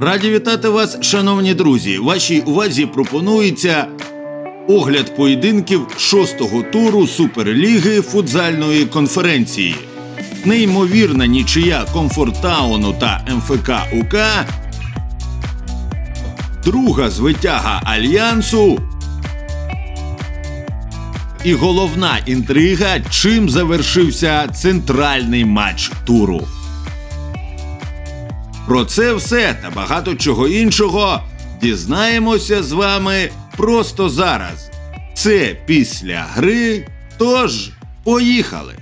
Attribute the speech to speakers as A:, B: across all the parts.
A: Раді вітати вас, шановні друзі. Вашій увазі пропонується огляд поєдинків шостого туру Суперліги футзальної конференції. Неймовірна нічия Комфортауну та МФК УК. Друга звитяга Альянсу. І головна інтрига, чим завершився центральний матч туру. Про це все та багато чого іншого дізнаємося з вами просто зараз. Це після гри. Тож, поїхали!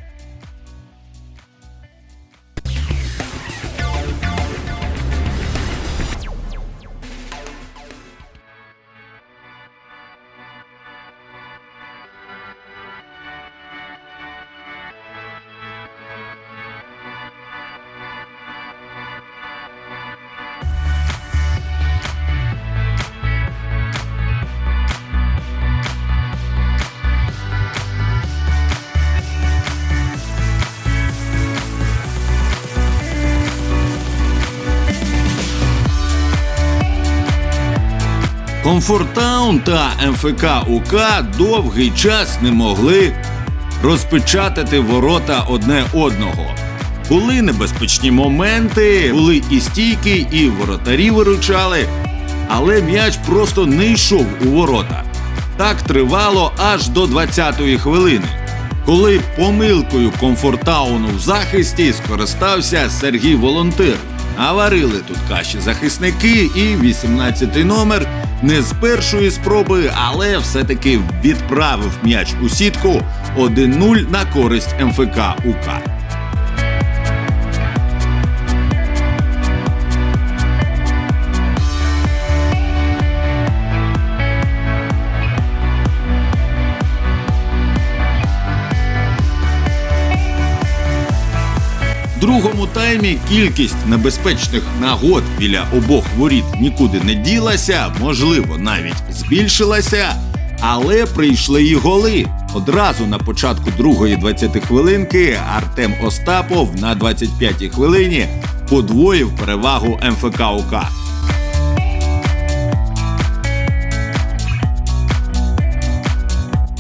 A: Комфортаун та МФК УК довгий час не могли розпечатати ворота одне одного. Були небезпечні моменти, були і стійки, і воротарі виручали, але м'яч просто не йшов у ворота. Так тривало аж до 20-ї хвилини, коли помилкою комфортауну в захисті скористався Сергій Волонтир. Наварили тут каші захисники, і 18-й номер не з першої спроби, але все-таки відправив м'яч у сітку 1-0 на користь МФК УК. Другому таймі кількість небезпечних нагод біля обох воріт нікуди не ділася, можливо, навіть збільшилася, але прийшли і голи. Одразу на початку другої 20 хвилинки Артем Остапов на 25-й хвилині подвоїв перевагу МФК УК.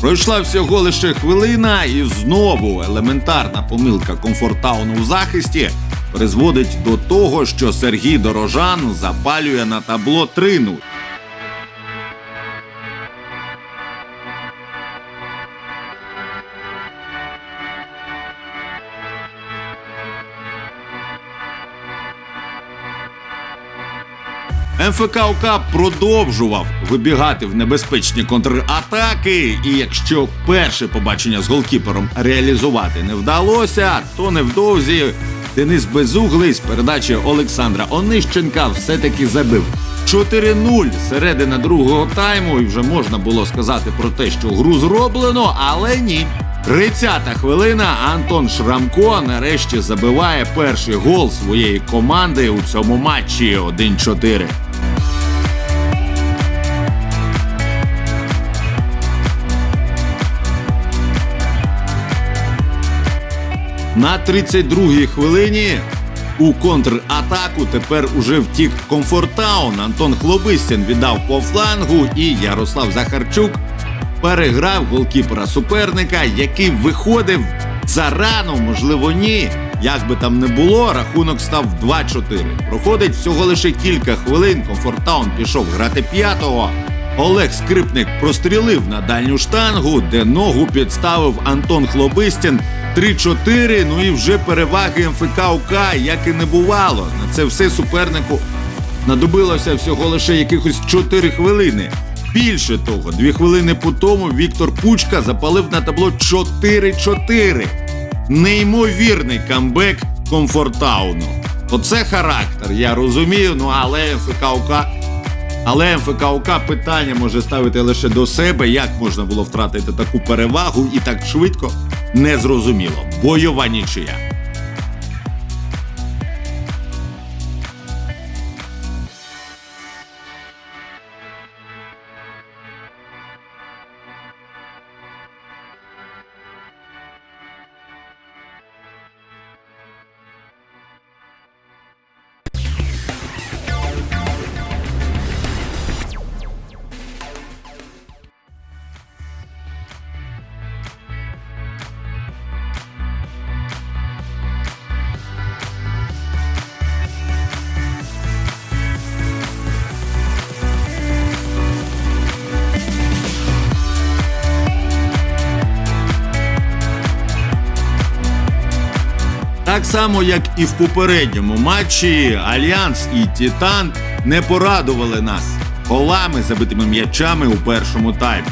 A: Пройшла всього лише хвилина, і знову елементарна помилка комфортауну у захисті призводить до того, що Сергій Дорожан запалює на табло 3-0. МФК УК продовжував вибігати в небезпечні контратаки, і якщо перше побачення з голкіпером реалізувати не вдалося, то невдовзі Денис Безуглий з передачі Олександра Онищенка все-таки забив. 4-0 середина другого тайму, і вже можна було сказати про те, що гру зроблено, але ні. 30-та хвилина Антон Шрамко нарешті забиває перший гол своєї команди у цьому матчі 1-4. На 32-й хвилині у контратаку тепер уже втік Комфортаун. Антон Хлобистін віддав по флангу, і Ярослав Захарчук переграв голкіпера суперника, який виходив зарано, можливо, ні. Як би там не було, рахунок став 2-4. Проходить всього лише кілька хвилин. Комфортаун пішов грати п'ятого. Олег Скрипник прострілив на дальню штангу, де ногу підставив Антон Хлобистін. 3-4, ну і вже переваги МФК УК, як і не бувало. На це все супернику знадобилося всього лише якихось 4 хвилини. Більше того, дві хвилини по тому Віктор Пучка запалив на табло 4-4. Неймовірний камбек Комфортауну. Оце характер, я розумію, ну але МФК УК але МФК УК питання може ставити лише до себе, як можна було втратити таку перевагу і так швидко незрозуміло. Бойова нічия. Так само, як і в попередньому матчі, Альянс і Титан не порадували нас голами, забитими м'ячами у першому таймі.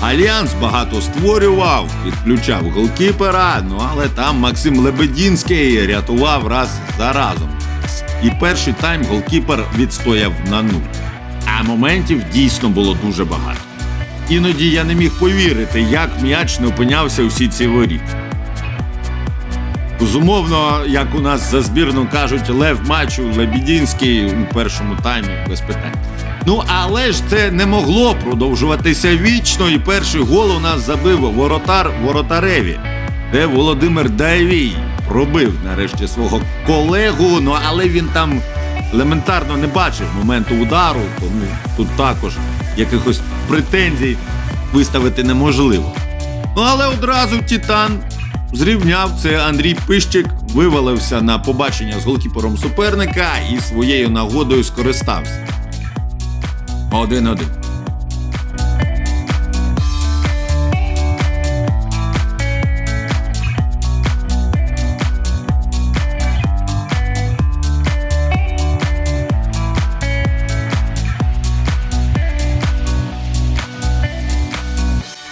A: Альянс багато створював, підключав голкіпера, ну але там Максим Лебедінський рятував раз за разом. І перший тайм голкіпер відстояв на нуль. А моментів дійсно було дуже багато. Іноді я не міг повірити, як м'яч не опинявся у сітці воріт. Безумовно, як у нас за збірну кажуть, лев матчу Лебідінський у першому таймі без питань. Ну але ж це не могло продовжуватися вічно, і перший гол у нас забив воротар воротареві, де Володимир Дайвій пробив нарешті свого колегу. Ну але він там елементарно не бачив моменту удару, тому тут також якихось претензій виставити неможливо. Ну але одразу Титан зрівняв це Андрій Пищик, вивалився на побачення з голкіпером суперника і своєю нагодою скористався. Один-один.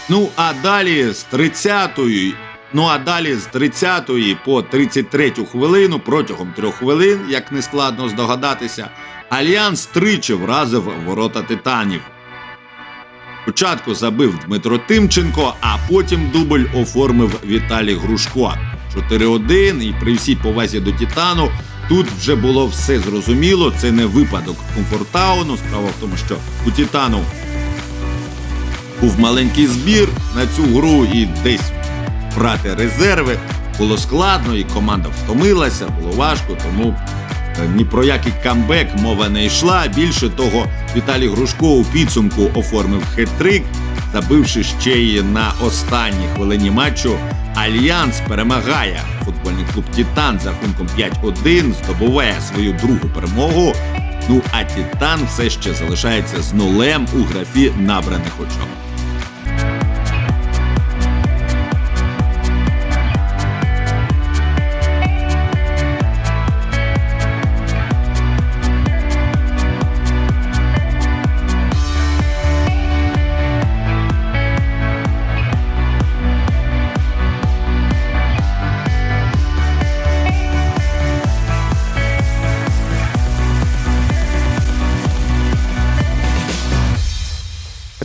A: Ну а далі з 30-ї, ну а далі з 30-ї по 33-ю хвилину протягом трьох хвилин, як не складно здогадатися, Альянс тричі вразив ворота титанів. Спочатку забив Дмитро Тимченко, а потім дубль оформив Віталій Грушко. 4-1, і при всій повазі до Титану тут вже було все зрозуміло. Це не випадок комфортауну. Справа в тому, що у Титану був маленький збір на цю гру і десь брати резерви було складно, і команда втомилася, було важко, тому е, ні про який камбек мова не йшла. Більше того, Віталій Грушко у підсумку оформив хет-трик, забивши ще й на останній хвилині матчу. Альянс перемагає футбольний клуб Титан за рахунком 5-1, здобуває свою другу перемогу. Ну а Титан все ще залишається з нулем у графі набраних очок.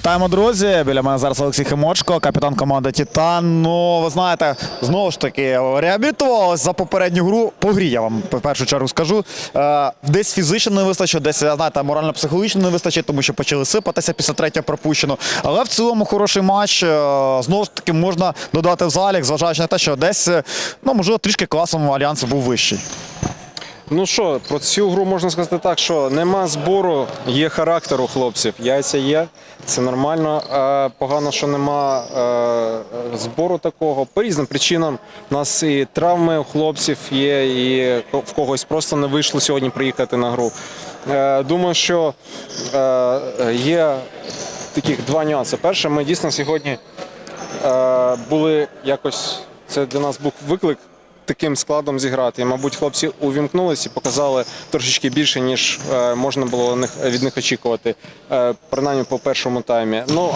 B: Вітаємо, друзі. Біля мене зараз Олексій Химочко, капітан команди Титан. Ну, ви знаєте, знову ж таки, реабілітувалися за попередню гру. По грі я вам в першу чергу скажу. Е, десь фізично не вистачить, десь знаєте, морально-психологічно не вистачить, тому що почали сипатися після третього пропущено. Але в цілому хороший матч. Е, знову ж таки можна додати в залік, зважаючи на те, що десь, е, ну можливо, трішки класом альянсу був вищий.
C: Ну що, про цю гру можна сказати так, що нема збору, є характер у хлопців. Яйця є, це нормально. А погано, що нема е, збору такого. По різним причинам у нас і травми у хлопців є, і в когось просто не вийшло сьогодні приїхати на гру. Е, думаю, що е, є таких два нюанси. Перше, ми дійсно сьогодні е, були якось. Це для нас був виклик таким складом зіграти. І, мабуть, хлопці увімкнулися і показали трошечки більше, ніж е, можна було від них очікувати, е, принаймні по першому таймі. Ну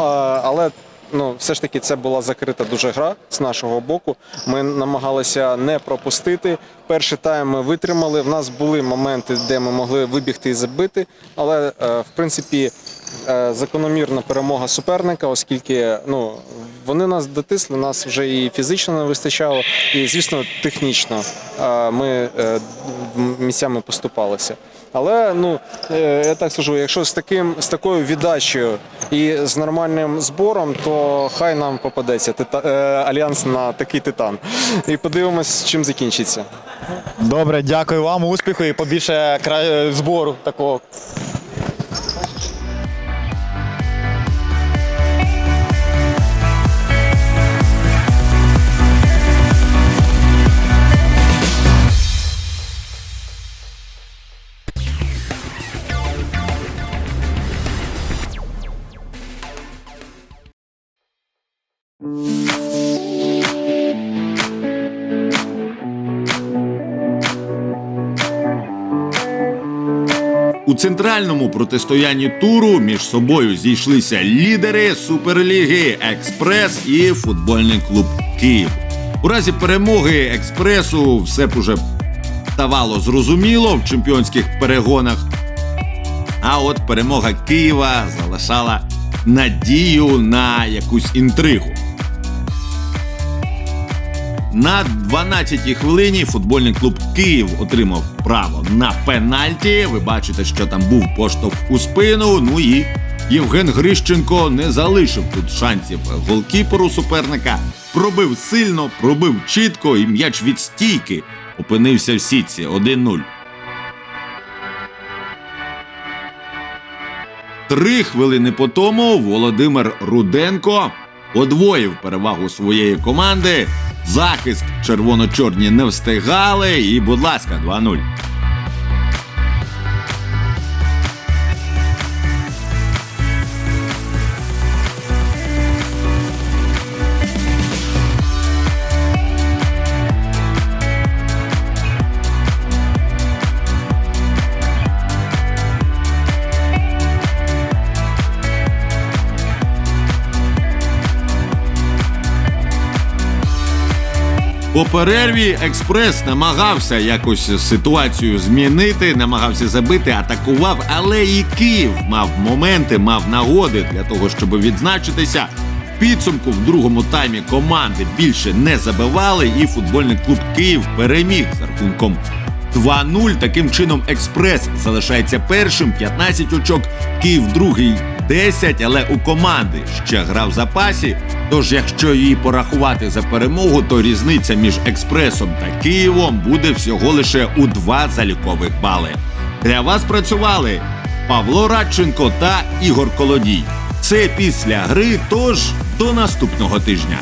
C: але. Ну, все ж таки, це була закрита дуже гра з нашого боку. Ми намагалися не пропустити. Перший тайм ми витримали. В нас були моменти, де ми могли вибігти і забити. Але е, в принципі закономірна перемога суперника, оскільки ну вони нас дотисли, нас вже і фізично не вистачало, і звісно, технічно е, ми е, місцями поступалися. Але ну е, я так скажу, якщо з таким з такою віддачею і з нормальним збором, то хай нам попадеться тита, е, альянс на такий титан. І подивимось, чим закінчиться.
B: Добре, дякую вам, успіху і побільше збору такого.
A: Центральному протистоянні туру між собою зійшлися лідери Суперліги Експрес і футбольний клуб Київ. У разі перемоги експресу все б уже ставало зрозуміло в чемпіонських перегонах. А от перемога Києва залишала надію на якусь інтригу. На 12-й хвилині футбольний клуб Київ отримав право на пенальті. Ви бачите, що там був поштовх у спину. Ну і Євген Грищенко не залишив тут шансів голкіперу суперника. Пробив сильно, пробив чітко, і м'яч від стійки опинився в сітці 1-0. Три хвилини по тому Володимир Руденко подвоїв перевагу своєї команди. Захист червоно-чорні не встигали, і, будь ласка, 2-0. По перерві експрес намагався якось ситуацію змінити, намагався забити, атакував, але і Київ мав моменти, мав нагоди для того, щоб відзначитися. В підсумку в другому таймі команди більше не забивали, і футбольний клуб Київ переміг з рахунком 2-0. Таким чином, експрес залишається першим, 15 очок. Київ другий 10, але у команди ще гра в запасі. Тож, якщо її порахувати за перемогу, то різниця між експресом та Києвом буде всього лише у два залікових бали. Для вас працювали Павло Радченко та Ігор Колодій. Це після гри. Тож до наступного тижня.